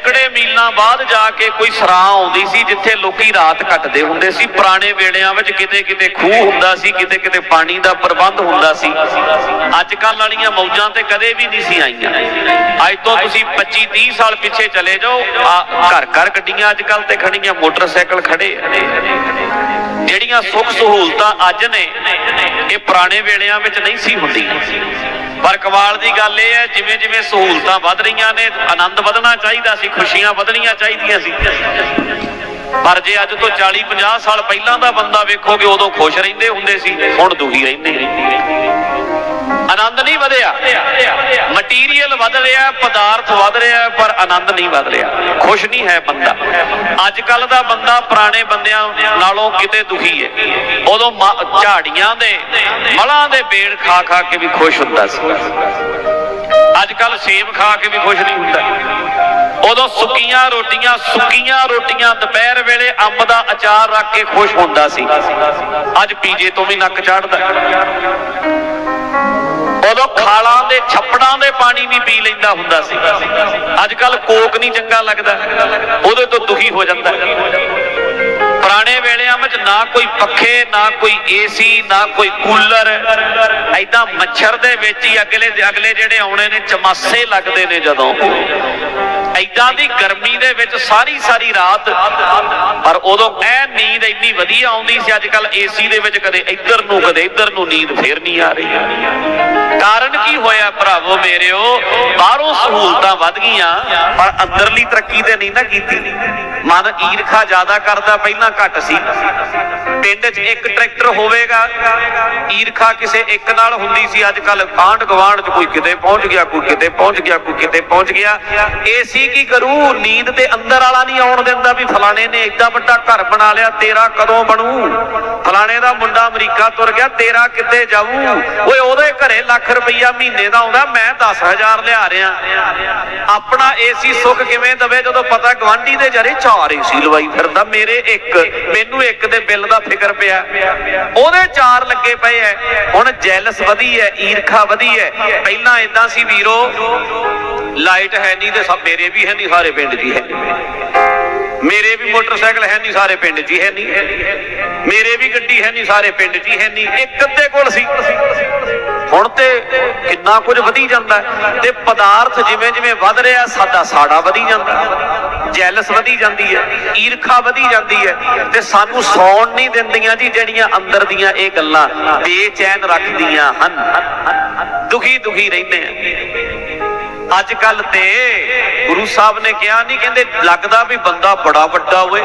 ਸੈਂਕੜੇ ਮੀਲਾਂ ਬਾਅਦ ਜਾ ਕੇ ਕੋਈ ਸਰਾਂ ਆਉਂਦੀ ਸੀ ਜਿੱਥੇ ਲੋਕੀ ਰਾਤ ਕੱਟਦੇ ਹੁੰਦੇ ਸੀ। ਪੁਰਾਣੇ ਵੇਲਿਆਂ ਵਿੱਚ ਕਿਤੇ ਕਿਤੇ ਖੂਹ ਹੁੰਦਾ ਸੀ ਕਿਤੇ ਕਿਤੇ ਪਾਣੀ ਦਾ ਪ੍ਰਬੰਧ ਹੁੰਦਾ ਸੀ। ਅੱਜ ਕੱਲ ਵਾਲੀਆਂ ਮੌਜਾਂ ਤੇ ਕਦੇ ਵੀ ਨਹੀਂ ਸੀ ਆਈਆਂ। ਅੱਜ ਤੋਂ ਤੁਸੀਂ 25 30 ਸਾਲ ਪਿੱਛੇ ਚਲੇ ਜਾਓ ਘਰ ਘਰ ਗੱਡੀਆਂ ਅੱਜ ਕੱਲ ਤੇ ਖੜੀਆਂ ਮੋਟਰਸਾਈਕਲ ਖੜੇ ਜਿਹੜੀਆਂ ਸੁੱਖ ਸਹੂਲਤਾਂ ਅੱਜ ਨੇ, ਇਹ ਪੁਰਾਣੇ ਵੇਲਿਆਂ ਵਿੱਚ ਨਹੀਂ ਸੀ ਹੁੰਦੀ ਪਰ ਕਮਾਲ ਦੀ ਗੱਲ ਇਹ ਹੈ, ਜਿਵੇਂ ਜਿਵੇਂ ਸਹੂਲਤਾਂ ਵੱਧ ਰਹੀਆਂ ਨੇ, ਆਨੰਦ ਵਧਣਾ ਚਾਹੀਦਾ ਸੀ, ਖੁਸ਼ੀਆਂ ਵਧਣੀਆਂ ਚਾਹੀਦੀਆਂ ਸੀ। ਪਰ ਜੇ ਅੱਜ ਤੋਂ 40 50 ਸਾਲ ਪਹਿਲਾਂ ਦਾ ਬੰਦਾ ਵੇਖੋਗੇ, ਉਦੋਂ ਖੁਸ਼ ਰਹਿੰਦੇ ਹੁੰਦੇ ਸੀ, ਹੁਣ ਦੁਖੀ ਰਹਿੰਦੇ ਆਨੰਦ ਨਹੀਂ ਵਧਿਆ। ਮਟੀਰੀਅਲ ਵਧ ਰਿਹਾ, ਪਦਾਰਥ ਵਧ ਰਿਹਾ, ਪਰ ਆਨੰਦ ਨਹੀਂ ਵਧ ਰਿਹਾ। ਖੁਸ਼ ਨਹੀਂ ਹੈ ਬੰਦਾ। ਅੱਜ ਕੱਲ ਦਾ ਬੰਦਾ ਪੁਰਾਣੇ ਬੰਦਿਆਂ ਨਾਲੋਂ ਕਿਤੇ ਦੁਖੀ ਹੈ। ਉਦੋਂ ਝਾੜੀਆਂ ਦੇ, ਮਲਾਂ ਦੇ ਬੇੜ ਖਾ ਖਾ ਕੇ ਵੀ ਖੁਸ਼ ਹੁੰਦਾ ਸੀ। ਅੱਜ ਕੱਲ ਸੇਬ ਖਾ ਕੇ ਵੀ ਖੁਸ਼ ਨਹੀਂ ਹੁੰਦਾ। ਉਦੋਂ ਸੁੱਕੀਆਂ ਰੋਟੀਆਂ ਸੁੱਕੀਆਂ ਰੋਟੀਆਂ ਦੁਪਹਿਰ ਵੇਲੇ ਅੰਬ ਦਾ ਅਚਾਰ ਰੱਖ ਕੇ ਖੁਸ਼ ਹੁੰਦਾ ਸੀ। ਅੱਜ ਪੀਜੇ ਤੋਂ ਵੀ ਨੱਕ ਚੜਦਾ। ਉਦੋਂ ਖਾਲਾਂ ਦੇ, ਛੱਪੜਾਂ ਦੇ ਪਾਣੀ ਵੀ ਪੀ ਲੈਂਦਾ ਹੁੰਦਾ ਸੀ। ਅੱਜ ਕੱਲ ਕੋਕ ਨਹੀਂ ਚੰਗਾ ਲੱਗਦਾ। ਉਹਦੇ ਤੋਂ ਦੁਖੀ ਹੋ ਜਾਂਦਾ ਪੁਰਾਣੇ ਵੇਲਿਆਂ ਵਿੱਚ ਨਾ ਕੋਈ ਪੱਖੇ, ਨਾ ਕੋਈ ਏਸੀ ਨਾ ਕੋਈ ਕੂਲਰ। ਐਦਾਂ ਮੱਛਰ ਦੇ ਵਿੱਚ ਹੀ ਅਗਲੇ ਅਗਲੇ ਜਿਹੜੇ ਆਉਣੇ ਨੇ, ਚਮਾਸੇ ਲੱਗਦੇ ਨੇ ਜਦੋਂ। ਐਦਾਂ ਦੀ ਗਰਮੀ ਦੇ ਵਿੱਚ ਸਾਰੀ ਸਾਰੀ ਰਾਤ। ਪਰ ਉਦੋਂ ਐ ਨੀਂਦ ਇੰਨੀ ਵਧੀਆ ਆਉਂਦੀ ਸੀ ਅੱਜ ਕੱਲ ਏਸੀ ਦੇ ਵਿੱਚ ਕਦੇ ਇੱਧਰ ਨੂੰ, ਕਦੇ ਇੱਧਰ ਨੂੰ ਨੀਂਦ ਫੇਰ ਨਹੀਂ ਆ ਰਹੀ। ਕਾਰਨ ਕੀ ਹੋਇਆ ਭਰਾਵੋ ਮੇਰਿਓ? ਬਾਹਰੋਂ ਸਹੂਲਤਾਂ ਵੱਧ ਗਈਆਂ, ਪਰ ਅੰਦਰਲੀ ਤਰੱਕੀ ਤੇ ਨਹੀਂ ਨਾ ਕੀਤੀ। ਮਨ ਈਰਖਾ ਜ਼ਿਆਦਾ ਕਰਦਾ, ਪਹਿਲਾਂ ਘੱਟ ਸੀ। ਪਿੰਡ 'ਚ ਇੱਕ ਟਰੈਕਟਰ ਹੋਵੇਗਾ, ਈਰਖਾ ਕਿਸੇ ਇੱਕ ਨਾਲ ਹੁੰਦੀ ਸੀ। ਅੱਜ ਕੱਲ ਆਂਢ ਗਵਾਂਢ 'ਚ ਕੋਈ ਕਿਤੇ ਪਹੁੰਚ ਗਿਆ, ਕੋਈ ਕਿਤੇ ਪਹੁੰਚ ਗਿਆ, ਕੋਈ ਕਿਤੇ ਪਹੁੰਚ ਗਿਆ। ਏਸੀ ਕੀ ਕਰੂ? ਨੀਂਦ ਤੇ ਅੰਦਰ ਵਾਲਾ ਨਹੀਂ ਆਉਣ ਦਿੰਦਾ ਵੀ ਫਲਾਣੇ ਨੇ ਏਡਾ ਵੱਡਾ ਘਰ ਬਣਾ ਲਿਆ, ਤੇਰਾ ਕਦੋਂ ਬਣੂ? ਫਲਾਣੇ ਦਾ ਮੁੰਡਾ ਅਮਰੀਕਾ ਤੁਰ ਗਿਆ, ਤੇਰਾ ਕਿੱਥੇ ਜਾਊ? ਓਏ, ਉਹਦੇ ਘਰੇ ਲੱਖ ਰੁਪਈਆ ਮਹੀਨੇ ਦਾ ਆਉਂਦਾ, ਮੈਂ 10000 ਲਿਆ ਰਿਆਂ ਆਪਣਾ ਏਸੀ ਸੁੱਖ ਕਿਵੇਂ ਦਵੇ ਜਦੋਂ ਪਤਾ ਗਵਾਂਢੀ ਦੇ ਜਰੇ ਚਾਰ ਏਸੀ ਲਵਾਈ ਫਿਰਦਾ, ਮੇਰੇ ਇੱਕ। ਮੈਨੂੰ ਇੱਕ ਦੇ ਬਿੱਲ ਦਾ ਫਿਕਰ ਪਿਆ। ਉਹਦੇ ਚਾਰ ਲੱਗੇ ਪਏ ਐ। ਹੁਣ ਜੈਲਸ ਵਧੀ ਐ, ਈਰਖਾ ਵਧੀ ਐ। ਪਹਿਲਾਂ ਇਦਾਂ ਸੀ ਵੀਰੋ, ਲਾਈਟ ਹੈ ਨਹੀਂ ਤੇ ਸਭ ਮੇਰੇ ਵੀ ਹੈ ਨਹੀਂ, ਸਾਰੇ ਪਿੰਡ ਦੀ ਹੈ ਮੇਰੇ ਵੀ ਮੋਟਰਸਾਈਕਲ ਹੈ ਨਹੀਂ, ਸਾਰੇ ਪਿੰਡ 'ਚ ਹੀ ਹੈ ਨਹੀਂ। ਮੇਰੇ ਵੀ ਗੱਡੀ ਹੈ ਨਹੀਂ, ਸਾਰੇ ਪਿੰਡ 'ਚ ਹੀ ਹੈ ਨਹੀਂ। ਇੱਕ ਅੱਧੇ ਕੋਲ ਸੀ। ਹੁਣ ਤੇ ਕਿੰਨਾ ਕੁਝ ਵਧੀ ਜਾਂਦਾ ਤੇ ਪਦਾਰਥ ਜਿਵੇਂ ਜਿਵੇਂ ਵੱਧ ਰਿਹਾ, ਸਾਡਾ ਸਾੜਾ ਵਧੀ ਜਾਂਦਾ ਜੈਲਸ ਵਧੀ ਜਾਂਦੀ ਹੈ, ਈਰਖਾ ਵਧੀ ਜਾਂਦੀ ਹੈ। ਤੇ ਸਾਨੂੰ ਸੌਣ ਨਹੀਂ ਦਿੰਦੀਆਂ ਜੀ, ਜਿਹੜੀਆਂ ਅੰਦਰ ਦੀਆਂ ਇਹ ਗੱਲਾਂ ਬੇਚੈਨ ਰੱਖਦੀਆਂ ਹਨ। ਦੁਖੀ ਦੁਖੀ ਰਹਿੰਦੇ ਆ। ਅੱਜ ਕੱਲ ਤੇ ਗੁਰੂ ਸਾਹਿਬ ਨੇ ਕਿਹਾ ਨਹੀਂ, ਕਹਿੰਦੇ ਲੱਗਦਾ ਵੀ ਬੰਦਾ ਬੜਾ ਵੱਡਾ ਹੋਵੇ।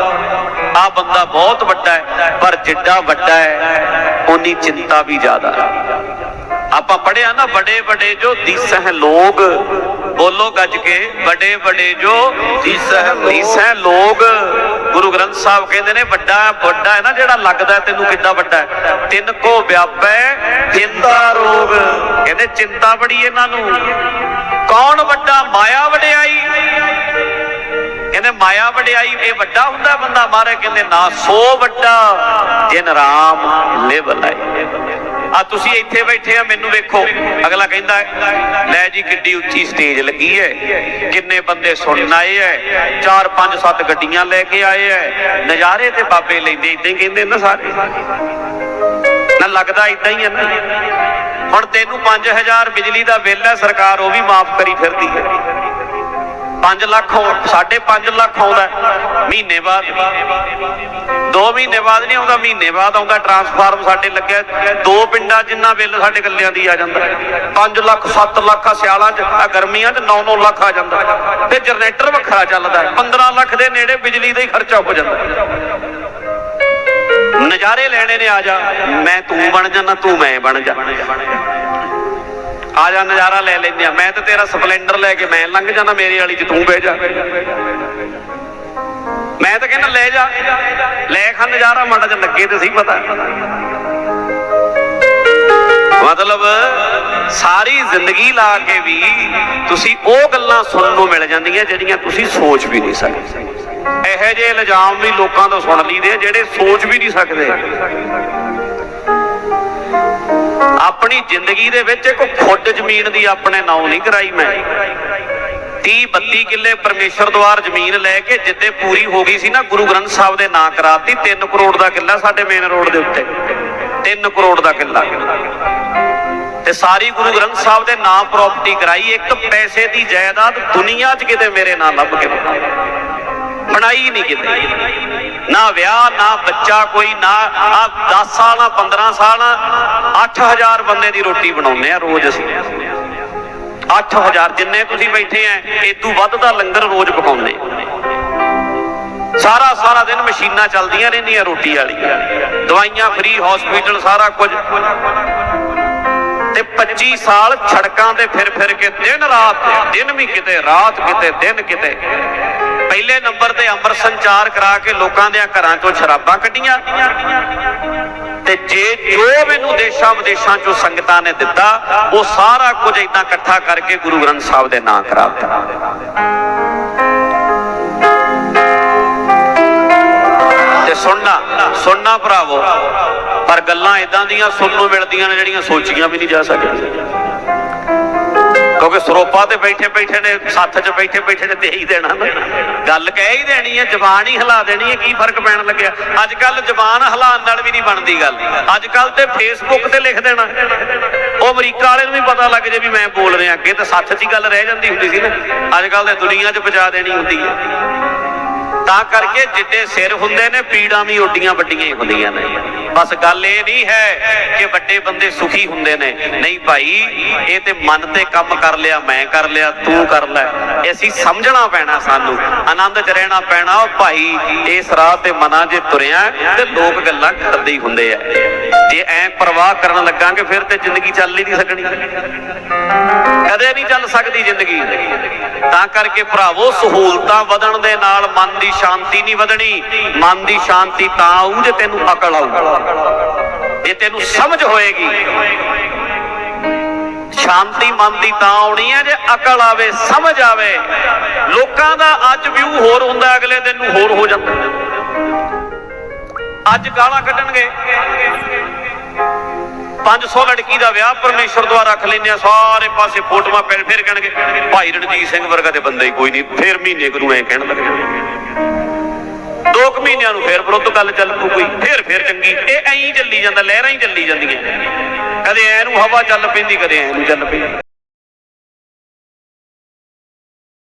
ਆ ਬੰਦਾ ਬਹੁਤ ਵੱਡਾ ਹੈ, ਪਰ ਜਿੱਡਾ ਵੱਡਾ ਹੈ ਉਨੀ ਚਿੰਤਾ ਵੀ ਜ਼ਿਆਦਾ। ਹੈ ਆਪਾਂ ਪੜਿਆ ਨਾ ਬੜੇ ਬੜੇ ਜੋ ਦਿਸਹਿ ਲੋਗ ਬੋਲੋ ਗੱਜ ਕੇ ਬੜੇ ਬੜੇ ਜੋ ਦਿਸਹਿ ਦਿਸਹਿ ਲੋਗ ਗੁਰੂ ਗ੍ਰੰਥ ਸਾਹਿਬ ਕਹਿੰਦੇ ਨੇ, ਵੱਡਾ ਵੱਡਾ ਹੈ ਨਾ ਜਿਹੜਾ ਲੱਗਦਾ ਤੈਨੂੰ ਕਿੱਡਾ ਵੱਡਾ ਹੈ? ਤਿੰਨ ਕੋ ਵਿਆਪੈ ਚਿੰਤਾ ਰੋਗ। ਕਹਿੰਦੇ ਚਿੰਤਾ ਬੜੀ ਇਹਨਾਂ ਨੂੰ। ਕੌਣ ਵੱਡਾ ਮਾਇਆ ਵਡਿਆਈ? ਕਹਿੰਦੇ, ਮਾਇਆ ਵਡਿਆਈ, ਇਹ ਵੱਡਾ ਹੁੰਦਾ ਬੰਦਾ ਮਾਰੇ ਕਹਿੰਦੇ, ਨਾ, ਸੋ ਵੱਡਾ, ਜਿਨ ਰਾਮ ਲਿਵ ਲਾਈ ਆ ਤੁਸੀਂ ਇੱਥੇ ਬੈਠੇ ਆ, ਮੈਨੂੰ ਵੇਖੋ। ਅਗਲਾ ਕਹਿੰਦਾ, ਲੈ ਜੀ, ਕਿੱਡੀ ਉੱਚੀ ਸਟੇਜ ਲੱਗੀ ਹੈ ਕਿੰਨੇ ਬੰਦੇ ਸੁਣਨ ਆਏ ਐ। ਚਾਰ, ਪੰਜ, ਸੱਤ ਗੱਡੀਆਂ ਲੈ ਕੇ ਆਏ ਐ। ਨਜ਼ਾਰੇ ਤੇ ਬਾਬੇ ਲੈਂਦੇ ਇਦਾਂ ਹੀ ਕਹਿੰਦੇ ਨਾ ਸਾਰੇ। ਨਾ ਲੱਗਦਾ ਇਦਾਂ ਹੀ ਹੈ ਨਾ। ਹੁਣ ਤੈਨੂੰ 5000 ਬਿਜਲੀ ਦਾ ਬਿੱਲ ਹੈ ਸਰਕਾਰ ਉਹ ਵੀ ਮਾਫ ਕਰੀ ਫਿਰਦੀ ਹੈ 5 ਲੱਖ 5.5 ਲੱਖ ਆਉਂਦਾ ਮਹੀਨੇ ਬਾਅਦ। 2 ਮਹੀਨੇ ਬਾਅਦ ਨਹੀਂ ਆਉਂਦਾ, ਮਹੀਨੇ ਬਾਅਦ ਆਉਂਦਾ ਟਰਾਂਸਫਾਰਮ ਸਾਡੇ ਲੱਗਿਆ। ਦੋ ਪਿੰਡਾਂ ਜਿੰਨਾ ਬਿੱਲ ਸਾਡੇ ਕੱਲਿਆਂ ਦੀ ਆ ਜਾਂਦਾ 5 ਲੱਖ 7 ਲੱਖ ਆ ਸਿਆਲਾਂ 'ਚ, ਆ ਗਰਮੀਆਂ 'ਚ 9-9 ਲੱਖ ਆ ਜਾਂਦਾ ਤੇ ਜਨਰੇਟਰ ਵੱਖਰਾ ਚੱਲਦਾ 15 ਲੱਖ ਦੇ ਨੇੜੇ ਬਿਜਲੀ ਦਾ ਹੀ ਖਰਚਾ ਹੋ ਜਾਂਦਾ ਨਜ਼ਾਰੇ ਲੈਣੇ ਨੇ ਆ ਜਾ। ਮੈਂ ਤੂੰ ਬਣ ਜਾਣਾ ਤੂੰ ਮੈਂ ਬਣ ਜਾ। ਆ ਜਾ, ਨਜ਼ਾਰਾ ਲੈ ਲੈਂਦੇ ਆ। ਮੈਂ ਤੇ ਤੇਰਾ ਸਪਲੈਂਡਰ ਲੈ ਕੇ ਮੈਂ ਲੰਘ ਜਾਣਾ ਮੇਰੇ ਵਾਲੀ 'ਚ ਤੂੰ ਬਹਿ ਜਾ। ਮੈਂ ਤਾਂ ਕਹਿੰਦਾ ਲੈ ਜਾ। ਲੈ ਖਾ ਨਜ਼ਾਰਾ, ਮਾੜਾ ਜਿਹਾ ਲੱਗੇ ਤੇ ਸਹੀ ਪਤਾ। ਮਤਲਬ ਸਾਰੀ ਜ਼ਿੰਦਗੀ ਲਾ ਕੇ ਵੀ ਤੁਸੀਂ ਉਹ ਗੱਲਾਂ ਸੁਣਨ ਨੂੰ ਮਿਲ ਜਾਂਦੀਆਂ ਜਿਹੜੀਆਂ ਤੁਸੀਂ ਸੋਚ ਵੀ ਨਹੀਂ ਸਕਦੇ। ਇਹੋ ਜਿਹੇ ਇਲਜ਼ਾਮ ਵੀ ਲੋਕਾਂ ਤੋਂ ਸੁਣ ਲਈਦੇ ਆ ਜਿਹੜੇ ਸੋਚ ਵੀ ਨਹੀਂ ਸਕਦੇ। ਆਪਣੀ ਜ਼ਿੰਦਗੀ ਦੇ ਵਿੱਚ ਇੱਕ ਖੁੱਡ ਜ਼ਮੀਨ ਦੀ ਆਪਣੇ ਨਾਂ ਨਹੀਂ ਕਰਾਈ ਮੈਂ। 30 32 ਕਿੱਲੇ ਪਰਮੇਸ਼ਰ ਦਵਾਰ ਜ਼ਮੀਨ ਲੈ ਕੇ ਜਿੱਦੇ ਪੂਰੀ ਹੋ ਗਈ ਸੀ ਨਾ, ਗੁਰੂ ਗ੍ਰੰਥ ਸਾਹਿਬ ਦੇ ਨਾਂ ਕਰਾਤੀ 3 ਕਰੋੜ ਦਾ ਕਿੱਲਾ ਸਾਡੇ ਮੇਨ ਰੋਡ ਦੇ ਉੱਤੇ। 3 ਕਰੋੜ ਦਾ ਕਿੱਲਾ। ਤੇ ਸਾਰੀ ਗੁਰੂ ਗ੍ਰੰਥ ਸਾਹਿਬ ਦੇ ਨਾਂ ਪ੍ਰਾਪਰਟੀ ਕਰਾਈ, ਇੱਕ ਪੈਸੇ ਦੀ ਜਾਇਦਾਦ ਦੁਨੀਆ 'ਚ ਕਿਤੇ ਮੇਰੇ ਨਾਂ ਲੱਭ ਕੇ ਬਣਾਈ ਨਹੀਂ ਕਿਤੇ। ਨਾ ਵਿਆਹ, ਨਾ ਬੱਚਾ ਕੋਈ, ਨਾ ਆ 10 ਸਾਲ ਨਾ 15 ਸਾਲ ਨਾ 8000 ਬੰਦੇ ਦੀ ਰੋਟੀ ਬਣਾਉਂਦੇ ਆ ਰੋਜ਼ ਅਸੀਂ। 8000 ਜਿੰਨੇ ਤੁਸੀਂ ਬੈਠੇ ਆ ਇਦੋਂ ਵੱਧ ਦਾ ਲੰਗਰ ਰੋਜ਼ ਪਕਾਉਂਦੇ। ਸਾਰਾ ਸਾਰਾ ਦਿਨ ਮਸ਼ੀਨਾਂ ਚੱਲਦੀਆਂ ਰਹਿੰਦੀਆਂ ਰੋਟੀ ਵਾਲੀ। ਦਵਾਈਆਂ ਫ੍ਰੀ ਹਸਪੀਟਲ ਸਾਰਾ ਕੁਝ। ਤੇ 25 ਸਾਲ ਛੜਕਾਂ ਤੇ ਫਿਰ ਫਿਰ ਕੇ ਦਿਨ ਰਾਤ, ਦਿਨ ਵੀ ਕਿਤੇ, ਰਾਤ ਕਿਤੇ, ਦਿਨ ਕਿਤੇ। ਪਹਿਲੇ ਨੰਬਰ ਤੇ ਅੰਮ੍ਰਿਤ ਸੰਚਾਰ ਕਰਾ ਕੇ ਲੋਕਾਂ ਦੇ ਘਰਾਂ ਚੋਂ ਸ਼ਰਾਬਾਂ ਕੱਢੀਆਂ ਤੇ ਜੇ ਜੋ ਮੈਨੂੰ ਦੇਸ਼ਾਂ ਵਿਦੇਸ਼ਾਂ ਚੋਂ ਸੰਗਤਾਂ ਨੇ ਦਿੱਤਾ, ਉਹ ਸਾਰਾ ਕੁਝ ਇਦਾਂ ਇਕੱਠਾ ਕਰਕੇ ਗੁਰੂ ਗ੍ਰੰਥ ਸਾਹਿਬ ਦੇ ਨਾਂ ਕਰਾਤਾ ਤੇ ਸੁਣਨਾ ਸੁਣਨਾ ਭਰਾਵੋ, ਪਰ ਗੱਲਾਂ ਇਦਾਂ ਦੀਆਂ ਸੁਣਨ ਨੂੰ ਮਿਲਦੀਆਂ ਨੇ ਜਿਹੜੀਆਂ ਸੋਚੀਆਂ ਵੀ ਨਹੀਂ ਜਾ ਸਕਦੀਆਂ। ਕਿਉਂਕਿ ਸਰੋਪਾ ਤੇ ਬੈਠੇ ਬੈਠੇ ਨੇ, ਸੱਥ 'ਚ ਬੈਠੇ ਬੈਠੇ ਨੇ ਦੇ ਹੀ ਦੇਣਾ ਨਾ। ਗੱਲ ਕਹਿ ਹੀ ਦੇਣੀ ਹੈ ਜ਼ਬਾਨ ਹੀ ਹਿਲਾ ਦੇਣੀ ਹੈ ਕੀ ਫ਼ਰਕ ਪੈਣ ਲੱਗਿਆ? ਅੱਜ ਕੱਲ ਜ਼ਬਾਨ ਹਿਲਾਉਣ ਨਾਲ ਵੀ ਨਹੀਂ ਬਣਦੀ ਗੱਲ। ਅੱਜ ਕੱਲ ਤੇ ਫੇਸਬੁੱਕ ਤੇ ਲਿਖ ਦੇਣਾ। ਉਹ ਅਮਰੀਕਾ ਵਾਲੇ ਨੂੰ ਵੀ ਪਤਾ ਲੱਗ ਜੇ ਵੀ ਮੈਂ ਬੋਲ ਰਿਹਾ ਅੱਗੇ, ਤਾਂ ਸੱਥ 'ਚ ਹੀ ਗੱਲ ਰਹਿ ਜਾਂਦੀ ਹੁੰਦੀ ਸੀ ਨਾ। ਅੱਜ ਕੱਲ ਤੇ ਦੁਨੀਆ 'ਚ ਪਹੁੰਚਾ ਦੇਣੀ ਹੁੰਦੀ ਹੈ ਤਾਂ ਕਰਕੇ ਜਿੱਡੇ ਸਿਰ ਹੁੰਦੇ ਨੇ, ਪੀੜਾਂ ਵੀ ਓਡੀਆਂ ਵੱਡੀਆਂ ਹੀ ਹੁੰਦੀਆਂ ਨੇ। ਬਸ ਗੱਲ ਇਹ ਨਹੀਂ ਹੈ ਕਿ ਵੱਡੇ ਬੰਦੇ ਸੁਖੀ ਹੁੰਦੇ ਨੇ। ਨਹੀਂ ਭਾਈ, ਇਹ ਤੇ ਮਨ ਤੇ ਕੰਮ ਕਰ ਲਿਆ, ਮੈਂ ਕਰ ਲਿਆ, ਤੂੰ ਕਰ ਲੈ। ਅਸੀਂ ਸਮਝਣਾ ਪੈਣਾ ਸਾਨੂੰ, ਆਨੰਦ ਚ ਰਹਿਣਾ ਪੈਣਾ। ਉਹ ਭਾਈ, ਇਸ ਰਾਹ ਤੇ ਮਨਾਂ ਜੇ ਤੁਰਿਆ, ਤੇ ਲੋਕ ਗੱਲਾਂ ਕਰਦੇ ਹੀ ਹੁੰਦੇ ਆ। ਜੇ ਐ ਪਰਵਾਹ ਕਰਨ ਲੱਗਾਂਗੇ, ਫਿਰ ਤੇ ਜ਼ਿੰਦਗੀ ਚੱਲ ਹੀ ਨਹੀਂ ਸਕਣੀ। ਕਦੇ ਨਹੀਂ ਚੱਲ ਸਕਦੀ ਜ਼ਿੰਦਗੀ। ਤਾਂ ਕਰਕੇ ਭਰਾਵੋ, ਸਹੂਲਤਾਂ ਵਧਣ ਦੇ ਨਾਲ ਮਨ ਦੀ ਸ਼ਾਂਤੀ ਨਹੀਂ ਵਧਣੀ। ਮਨ ਦੀ ਸ਼ਾਂਤੀ ਤਾਂ ਆਊ ਜੇ ਤੈਨੂੰ ਅਕਲ ਆਊ। ਜੇ ਤੈਨੂੰ ਸਮਝ ਹੋਏਗੀ, ਸ਼ਾਂਤੀ ਮਨ ਦੀ ਤਾਂ ਆਉਣੀ ਹੈ ਜੇ ਅਕਲ ਆਵੇ, ਸਮਝ ਆਵੇ। ਲੋਕਾਂ ਦਾ ਅੱਜ ਵਿਊ ਹੋਰ ਹੁੰਦਾ, ਅਗਲੇ ਦਿਨ ਨੂੰ ਹੋਰ ਹੋ ਜਾਂਦਾ। ਅੱਜ ਗਾਲਾਂ ਕੱਢਣਗੇ। 500 ਲੜਕੀ ਦਾ ਵਿਆਹ ਪਰਮੇਸ਼ਰ ਦੁਆਰਾ ਰੱਖ ਲੈਂਦੇ ਆ, ਸਾਰੇ ਪਾਸੇ ਫੋਟੋਆਂ ਫਿਰ ਫਿਰ ਕਹਿਣਗੇ, ਭਾਈ ਰਣਜੀਤ ਸਿੰਘ ਵਰਗਾ ਤੇ ਬੰਦਾ ਹੀ ਕੋਈ ਨਹੀਂ, ਫਿਰ ਮਹੀਨੇ ਗੁਰੂ ਐ ਕਹਿਣ ਲੱਗੇ ਦੋ ਕੁ ਮਹੀਨਿਆਂ ਨੂੰ ਫਿਰ ਵਿਰੁੱਧ ਗੱਲ ਚੱਲ ਪੂ ਕੋਈ ਫਿਰ ਫਿਰ ਚੰਗੀ। ਇਹ ਐਂ ਹੀ ਚੱਲੀ ਜਾਂਦਾ, ਲਹਿਰਾਂ ਹੀ ਚੱਲੀ ਜਾਂਦੀਆਂ। ਕਦੇ ਐ ਨੂੰ ਹਵਾ ਚੱਲ ਪੈਂਦੀ, ਕਦੇ ਐ ਨੂੰ ਚੱਲ ਪੈਂਦੀ।